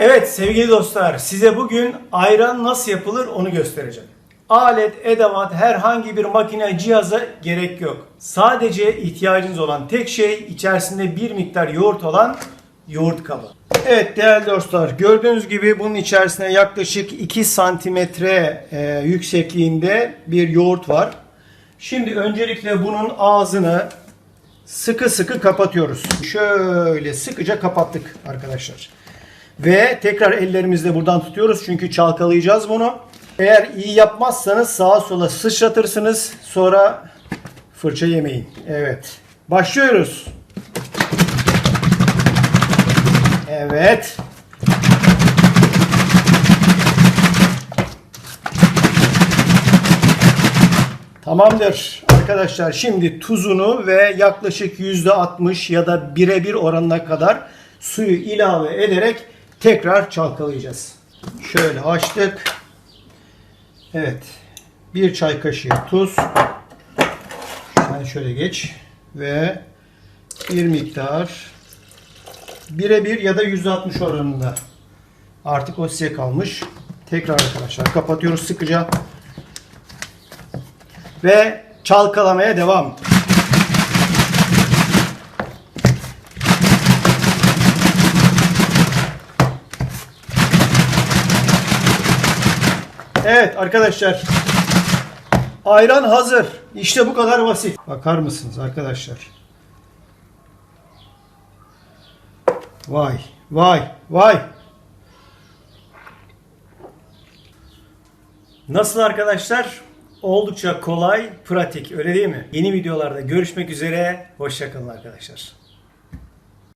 Evet sevgili dostlar size bugün ayran nasıl yapılır onu göstereceğim. Alet, edevat, herhangi bir makine, cihaza gerek yok. Sadece ihtiyacınız olan tek şey içerisinde bir miktar yoğurt olan yoğurt kabı. Evet değerli dostlar gördüğünüz gibi bunun içerisine yaklaşık 2 santimetre e, yüksekliğinde bir yoğurt var. Şimdi öncelikle bunun ağzını sıkı sıkı kapatıyoruz. Şöyle sıkıca kapattık arkadaşlar. Ve tekrar ellerimizle buradan tutuyoruz çünkü çalkalayacağız bunu. Eğer iyi yapmazsanız sağa sola sıçratırsınız. Sonra fırça yemeyin. Evet. Başlıyoruz. Evet. Tamamdır arkadaşlar. Şimdi tuzunu ve yaklaşık %60 ya da birebir oranına kadar suyu ilave ederek tekrar çalkalayacağız. Şöyle açtık. Evet. Bir çay kaşığı tuz. Sen şöyle geç. Ve bir miktar birebir ya da %60 oranında. Artık o size kalmış. Tekrar arkadaşlar kapatıyoruz sıkıca ve çalkalamaya devam. Evet arkadaşlar. Ayran hazır. İşte bu kadar basit. Bakar mısınız arkadaşlar? Vay, vay, vay. Nasıl arkadaşlar? Oldukça kolay, pratik öyle değil mi? Yeni videolarda görüşmek üzere. Hoşçakalın arkadaşlar.